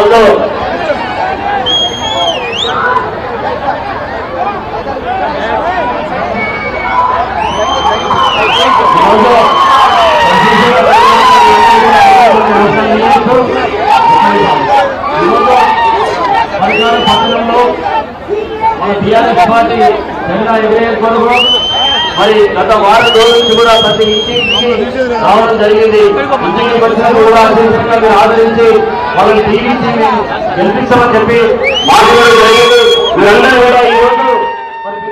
రోజు TRS party జెండా ఎగిరే కొరకు మరి గత వారం రోజుల నుంచి కూడా ప్రతి ఇంటికి రావడం జరిగింది. ఇంటికి వచ్చినప్పుడు కూడా ఆదరించి వాళ్ళని టీవీసీ గెలిపించమని చెప్పి మాట్లాడడం జరిగింది. మీరందరూ కూడా ఈ రోజు పెద్ద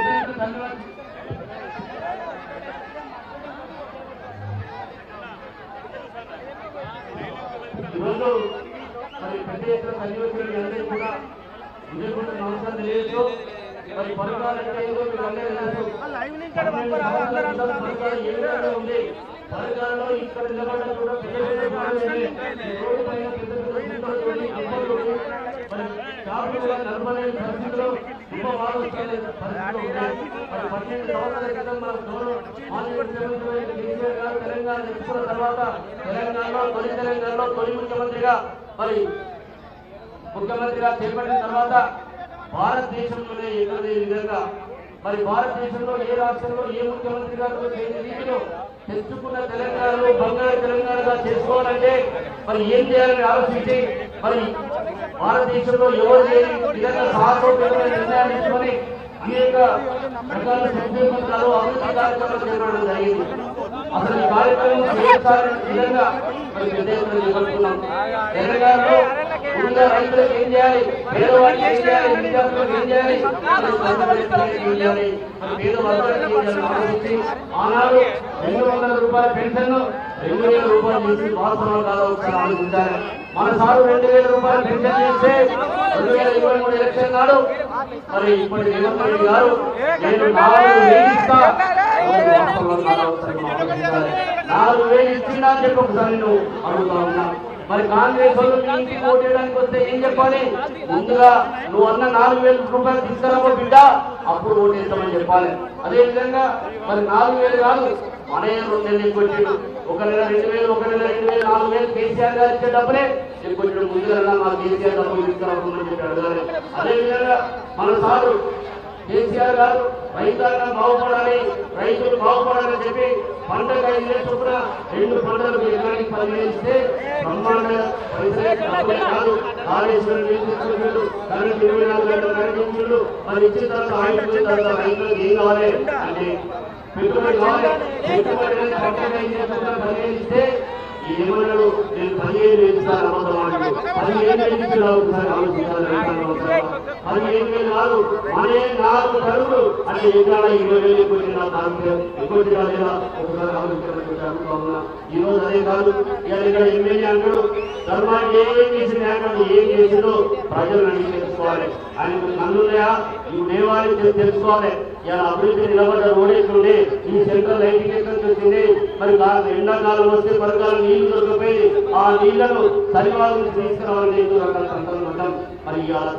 ఈరోజు మరి పెద్ద ఎత్తున కన్యవచ్చిన అందరికీ కూడా విజయకుండా నమస్కారం తెలియజేస్తూ మరి పరకాలంటే ఏదో మీకు అందరికీ ఏ విధంగా ఉంది పరకాలలో ఇక్కడ నిలబడడం కూడా పెద్ద పెద్ద గొడవలు ఉన్నాయి. మరి నడపలేని పరిస్థితిలో పరిస్థితిలో ఉన్నాయి. మరి పన్నెండు సంవత్సరాల క్రితం మన గౌరవ ముఖ్యమంత్రి కేసీఆర్ గారు తెలంగాణ తెచ్చుకున్న తర్వాత తెలంగాణలో తొలి తెలంగాణలో తొలి ముఖ్యమంత్రిగా మరి ముఖ్యమంత్రిగా చేపట్టిన తర్వాత భారతదేశంలోనే ఎక్కడే విధంగా మరి భారతదేశంలో ఏ రాష్ట్రంలో ఏ ముఖ్యమంత్రి గారు రీతిలో తెచ్చుకున్న తెలంగాణలో బంగారు తెలంగాణగా చేసుకోవాలంటే మరి ఏం చేయాలని ఆలోచించి మరి భారతదేశంలో ఎవరు లేని విధంగా సాహసోపేతమైన నిర్ణయాలు అనేక రకాల సంక్షేమ అభివృద్ధి కార్యక్రమాలు చేపట్టడం జరిగింది. అసలు ఈ కార్యక్రమం విధంగా మరి పెద్ద ఎత్తున తెలంగాణలో ముందుగా రైతులకు ఏం చేయాలి? పేదవాళ్ళకి ఏం చేయాలి? విద్యార్థులకు ఏం చేయాలి? ఆనాడు రెండు వందల రూపాయల పెన్షన్ రెండు వేల రూపాయలు చేసి వాస్తవం ఒకసారి ఆలోచించాలి. మన సారు రెండు వేల రూపాయల పెన్షన్ చేస్తే రెండు వేల ఇరవై మూడు ఎలక్షన్ నాడు మరి ఇప్పటి రేవంత్ రెడ్డి గారు నేను నాలుగు వేలు ఇస్తా. నాలుగు వేలు ఇచ్చిందా అని చెప్పి ఒకసారి నేను అడుగుతా ఉన్నా. మరి కాంగ్రెస్ వాళ్ళు మీ ఓటేయడానికి వస్తే ఏం చెప్పాలి? ముందుగా నువ్వు అన్న నాలుగు వేల రూపాయలు తీసుకురాబో బిడ్డ? అప్పుడు ఓటేస్తామని చెప్పాలి. అదే విధంగా మరి నాలుగు వేలు కాదు మన రెండు నెలలు ఎక్కువ ఒక నెల రెండు వేలు ఒక నెల రెండు వేలు నాలుగు వేలు కేసీఆర్ గారు ఇచ్చే డబ్బులే ఎక్కువ ముందుగా మా కేసీఆర్ డబ్బులు తీసుకురాకుండా చెప్పి అడగాలి అదే విధంగా మన సారు కేసీఆర్ గారు రైతాంగం బాగుపడాలి రైతులు బాగుపడాలని చెప్పి పంటకు ఐదు వేలు చొప్పున రెండు పంటలకు ఎకరానికి పదివేలు ఇస్తే బ్రహ్మాండంగా కరెంట్ ఇరవై నాలుగు గంటల కరెంట్ ఇచ్చిండు మరి ఇచ్చిన తర్వాత ఆయన తర్వాత రైతులకు ఏం కావాలి? అంటే పెట్టుబడి కావాలి. పెట్టుబడి అనేది పంటకు ఐదు వేలు చొప్పున పదివేలు ఇస్తే ఈ ఏమన్నాడు నేను పదిహేను వేలు ఇస్తాను అబద్ధం ఆడాడు పదిహేను వేలు ఇచ్చిన ఒకసారి ఆలోచించాలి పదిహేను వేలు కాదు మనే నాలుగు తరువులు అంటే ఎక్కడ ఇరవై వేలు ఎక్కువ ఎక్కువ తినాలేదా ఒకసారి ఆలోచించాలని చెప్పి ఈ రోజు అదే కాదు. ఇక్కడ ఎమ్మెల్యే అంటాడు ధర్మాన్ని ఏం చేసింది ఏం చేసిందో ప్రజలు అడిగి తెలుసుకోవాలి. ఆయన కన్నున్నాయా ఈ దేవాలయం తెలుసుకోవాలి. ఇలా అభివృద్ధి నిలబడ్డ రోడ్ ఎక్కడుంది ఈ సెంట్రల్ లైటింగ్ వచ్చింది మరి ఎండాకాలం వస్తే పరకాలం నీళ్ళు దొరకపోయి ఆ నీళ్ళను సరివాళ్ళ నుంచి తీసుకురావాలని ఎన్నో రకాల సంకల్పం ఉంటాం మరి ఇవాళ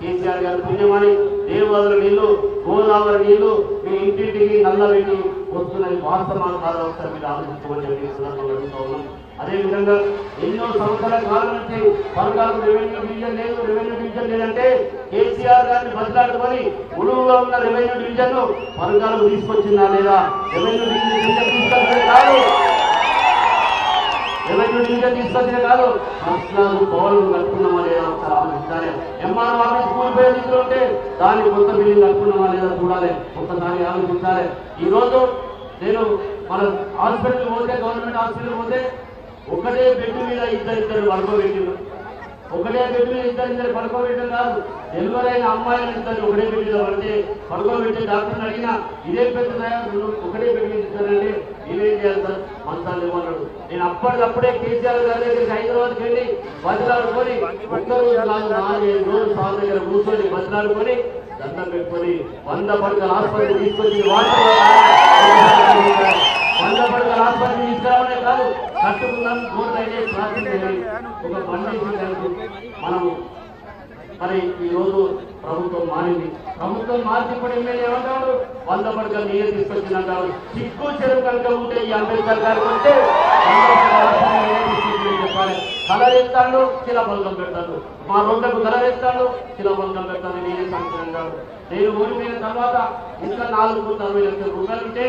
కేసీఆర్ గారి పుణ్యమని దేవాదుల నీళ్ళు గోదావరి నీళ్ళు మీ ఇంటింటికి నల్ల పెట్టి వస్తున్నది వాస్తవాలు కాదు ఒకసారి మీరు ఆలోచించమని చెప్పి సందర్భంగా అడుగుతా ఉన్నాం అదేవిధంగా ఎన్నో సంవత్సరాల కాలం నుంచి పరకాలకు రెవెన్యూ డివిజన్ లేదు రెవెన్యూ డివిజన్ లేదంటే కేసీఆర్ గారిని బదిలాడుకొని ఉడువుగా ఉన్న రెవెన్యూ డివిజన్ను పరకాలకు తీసుకొచ్చిందా లేదా? రెవెన్యూ డివిజన్ తీసుకొచ్చింది కాదు. రెవెన్యూ డివిజన్ తీసుకొచ్చిన కాదు. ప్రశ్నలు పౌరులు కట్టుకున్నామా లేదా ఒకసారి ఆలోచించాలి. ఎంఆర్ ఆఫీస్ కూలిపోయే రీతిలో ఉంటే దాన్ని కొత్త బిల్డింగ్ కట్టుకున్నామా లేదా చూడాలి. ఒక్కసారి ఆలోచించాలి. ఈ రోజు నేను మన హాస్పిటల్ పోతే గవర్నమెంట్ హాస్పిటల్ పోతే ఒకటే బెడ్ మీద ఇద్దరు ఇద్దరు పడుకోబెట్టిండు ఒకటే బెడ్ మీద ఇద్దరు ఇద్దరు పడుకోబెట్టడం కాదు. డెలివరీ అయిన అమ్మాయిలు ఇద్దరు ఒకటే బెడ్ మీద పడితే పడుకోబెట్టి డాక్టర్ని అడిగినా ఇదే పెద్ద ఒకటే బెడ్ మీద ఇస్తారంటే నేనేం చేయాలి సార్? మంచాలు ఇవ్వన్నాడు నేను అప్పటికప్పుడే కేసీఆర్ గారి దగ్గరికి హైదరాబాద్కి వెళ్ళి బదిలాడుకొని ఒక్క రోజు కాదు నాలుగైదు రోజులు సార్ దగ్గర కూర్చొని బదిలాడుకొని దండం పెట్టుకొని వంద పడకల ఆసుపత్రి తీసుకొచ్చి వాటర్ వంద పడకల ఆసుపత్రి తీసుకురావడమే కాదు కట్టుకుందాం గోల్డ్ అయితే ప్రార్థన చేయాలి ఒక బండి మనము మరి ఈ రోజు ప్రభుత్వం మారింది. ప్రభుత్వం మార్చిప్పుడు ఎమ్మెల్యే ఏమంటాడు? వంద పడక నీరు తీసుకొచ్చింది అంటాడు. చిక్కు చెరువు కనుక ఉంటే ఈ అంబేద్కర్ గారు ఉంటే వంద పడకల చెప్పాలి. కలర్ ఎత్తాడు పెడతాడు. మా రోడ్లకు కలరేస్తాడు ఎత్తాడు శిలాబలకం పెడతాడు. నేనే సంవత్సరం నేను ఊరి మీద తర్వాత ఇంకా నాలుగు కోట్ల లక్షల రూపాయలు ఉంటే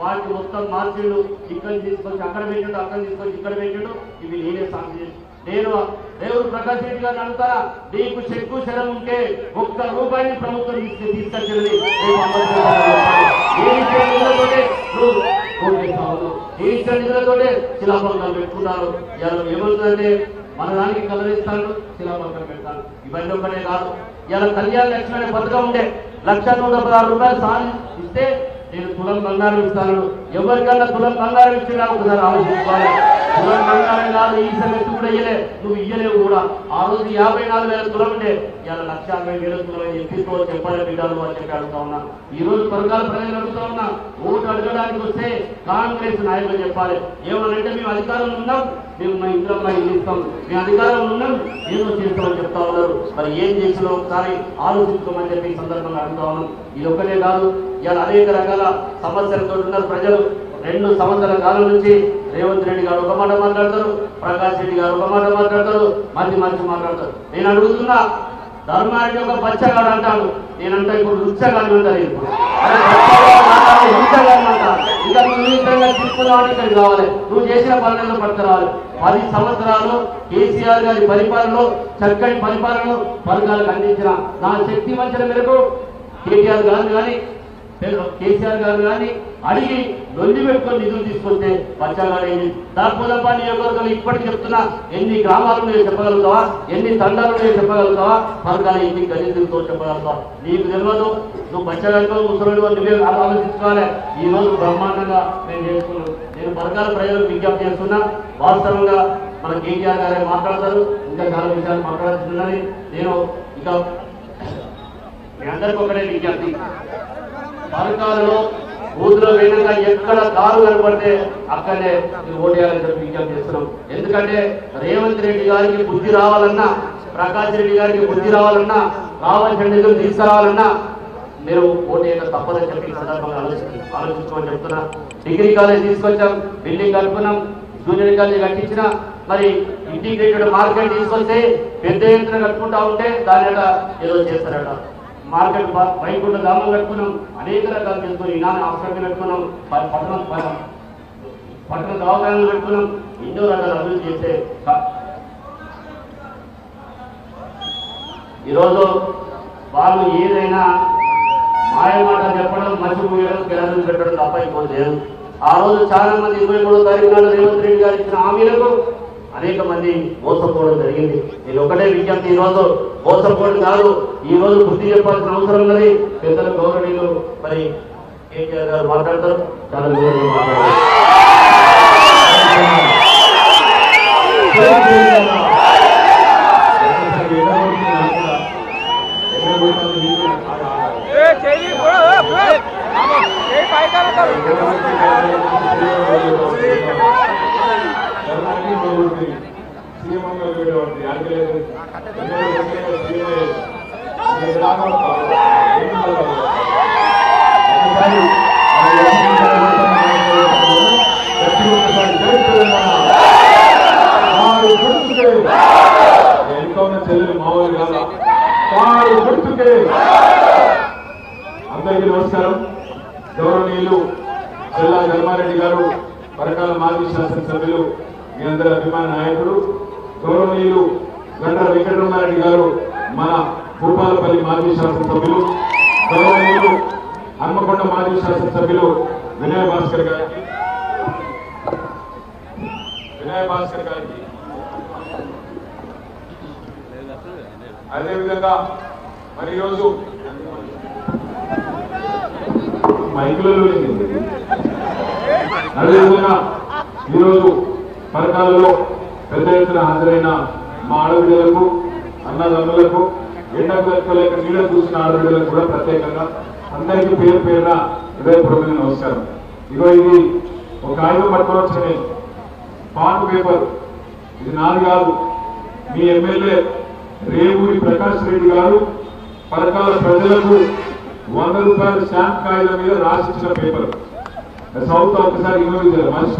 వాటిని మొత్తం మార్చిండు ఇక్కడ తీసుకొచ్చి అక్కడ పెట్టాడు అక్కడ తీసుకొచ్చి ఇక్కడ పెట్టాడు ఇవి నేనే సాక్షి నేను దేవుడు ప్రకాష్ రెడ్డి గారిని అడుగుతారా? నీకు చెక్కు శరం ఉంటే ఒక్క రూపాయిని ప్రభుత్వం తీసుకు తీసుకొచ్చింది. రేపు అంబేద్కర్ పెట్టుకున్నారు ఇలా ఏమవుతుందంటే మన దానికి కలరిస్తాడు శిలాపంకాలు పెడతాడు. ఇవన్నీ ఒక్కటే కాదు. ఇలా కళ్యాణ లక్ష్మి అనే పథకం ఉండే లక్ష నూట పదహారు రూపాయలు సాధి ఇస్తే నేను తులం బంగారం ఇస్తాను. ఎవరికన్నా తులం బంగారం ఇచ్చినా ఒకసారి ఆలోచించుకోవాలి తులం బంగారం కాదు ఈ సమస్య కూడా ఇయ్యలే. నువ్వు ఇయ్యలేవు కూడా. ఆ రోజు యాభై నాలుగు వేల తులం ఉంటే ఇలా లక్ష అరవై వేల తులం అని చెప్పిస్తూ చెప్పాలి బిడ్డలు అని చెప్పి అడుగుతా ఉన్నా. ఈ రోజు పరకాల ప్రజలు అడుగుతా ఉన్నా. ఓటు అడగడానికి వస్తే కాంగ్రెస్ నాయకులు చెప్పాలి. ఏమనంటే మేము అధికారంలో ఉన్నాం. మేము మా ఇంట్లో మా ఇల్లు ఇస్తాం మేము అధికారంలో ఉన్నాం ఏదో చేస్తామని చెప్తా ఉన్నారు. మరి ఏం చేసినా ఒకసారి ఆలోచించుకోమని చెప్పి ఈ సందర్భంగా అడుగుతా ఉన్నాం. ఇది ఒక్కటే కాదు ఇలా అనేక రకాల సమస్యలతో ఉన్నారు ప్రజలు. రెండు సంవత్సరాల కాలం నుంచి రేవంత్ రెడ్డి గారు ఒక మాట మాట్లాడతారు ప్రకాష్ రెడ్డి గారు ఒక మాట మాట్లాడతారు మంచి మంచి మాట్లాడతారు. నేను అడుగుతున్నా ధర్మారెడ్డి ఒక బచ్చగాడు అంటాను నేనంటే ఇప్పుడు రుచ్చగాడు అంటారు ఇప్పుడు విధంగా ఇక్కడికి కావాలి. నువ్వు చేసిన పనులను పట్టుకురావాలి పది సంవత్సరాలు కేసీఆర్ గారి పరిపాలనలో చక్కటి పరిపాలనను వర్గాలకు అందించిన నా శక్తి మంచిన మేరకు కేటీఆర్ గారు కానీ కేసీఆర్ గారు కానీ అడిగి లొల్లి పెట్టుకొని నిధులు తీసుకుంటే పచ్చగాడేది దాపోదప్ప నియోజకవర్గంలో ఇప్పటికి చెప్తున్నా. ఎన్ని గ్రామాలు నేను చెప్పగలుగుతావా? ఎన్ని తండాలు నేను చెప్పగలుగుతావా? పరకాల ఎన్ని గణితులతో చెప్పగలుగుతావా? నీకు తెలియదు. నువ్వు పచ్చగలతో ముసలి నువ్వే ఆలోచించుకోవాలి. ఈ రోజు బ్రహ్మాండంగా నేను చేసుకున్నాను నేను పరకాల ప్రజలకు విజ్ఞప్తి చేస్తున్నా. వాస్తవంగా మన కేటీఆర్ గారే మాట్లాడతారు. ఇంకా చాలా విషయాలు మాట్లాడుతున్నారని నేను ఇక మీ అందరికీ ఒకటే విజ్ఞప్తి. పరకాలలో బూతులో వేయగా ఎక్కడ కారు కనపడితే అక్కడే మీరు ఓటేయాలని చెప్పి విజ్ఞప్తి చేస్తున్నాం. ఎందుకంటే రేవంత్ రెడ్డి గారికి బుద్ధి రావాలన్నా ప్రకాష్ రెడ్డి గారికి బుద్ధి రావాలన్నా రావాల్సిన నిధులు తీసుకురావాలన్నా మీరు ఓటేయక తప్పదని చెప్పి సందర్భంగా ఆలోచి ఆలోచించుకోమని చెప్తున్నా. డిగ్రీ కాలేజ్ తీసుకొచ్చాం బిల్డింగ్ కలుపుకున్నాం జూనియర్ కాలేజ్ కట్టించిన మరి ఇంటిగ్రేటెడ్ మార్కెట్ తీసుకొస్తే పెద్ద ఎత్తున కట్టుకుంటా ఉంటే దాని ఏదో చేస్తారట. మార్కెట్ వైకుంఠ ధామం కట్టుకున్నాం. అనేక రకాలు చేసుకుని ఇలానే హాస్పిటల్ కట్టుకున్నాం. ప- పట్టణం పట్టణ దవాఖానాలు కట్టుకున్నాం. ఎన్నో రకాలు అభివృద్ధి చేస్తే ఈరోజు వాళ్ళు ఏదైనా మాయమాట చెప్పడం మర్చిపోయడం గ్యారెంటీ పెట్టడం తప్ప ఇప్పుడు లేదు. ఆ రోజు చాలా మంది ఇరవై మూడో తారీఖు నాడు రేవంత్ రెడ్డి గారు ఇచ్చిన హామీలకు అనేక మంది మోసపోవడం జరిగింది. నేను ఒకటే విజ్ఞప్తి ఈరోజు మోసపోవడం కాదు ఈ రోజు బుద్ధి చెప్పాల్సిన అవసరం ఉన్నది పెద్దల గౌరవనీయులు మరి కేటీఆర్ గారు మాట్లాడతారు. చాలా వివరంగా మాట్లాడతారు ఏ చెయ్యి కూడా ఏ, ఏ, ఆమో, ఏ పైకి చెల్లెలు మామూలు కాదా అందరికీ నమస్కారం గౌరవనీయులు జిల్లా ధర్మారెడ్డి గారు పరకాల మాజీ శాసన నాయకుడు గౌరవనీయులు గంట వెంకటరమారెడ్డి గారు మన భూపాలపల్లి మాజీ శాసనసభ్యులు గౌరవనీయులు హన్మకొండ మాజీ శాసనసభ్యులు వినయ భాస్కర్ గారికి వినయ భాస్కర్ గారికి. అదేవిధంగా మరి ఈరోజు మైకులలో అదేవిధంగా ఈరోజు పథకాలలో పెద్ద ఎత్తున హాజరైన మా ఆడబిడ్డలకు అన్నదమ్ములకు ఎండకు లేక నీడ చూసిన ఆడబిడ్డలకు కూడా ప్రత్యేకంగా అందరికీ పేరు పేరున హృదయపూర్వక నమస్కారం. ఇగో ఇది ఒక కాగితం పట్టుకొని వచ్చి పాన్ పేపర్. ఇది నాది కాదు. మీ ఎమ్మెల్యే రేవూరి ప్రకాష్ రెడ్డి గారు పరకాల ప్రజలకు వంద రూపాయల స్టాంప్ కాయల మీద రాసిచ్చిన పేపర్. సౌత్ ఒకసారి ఇన్వోల్ మంచి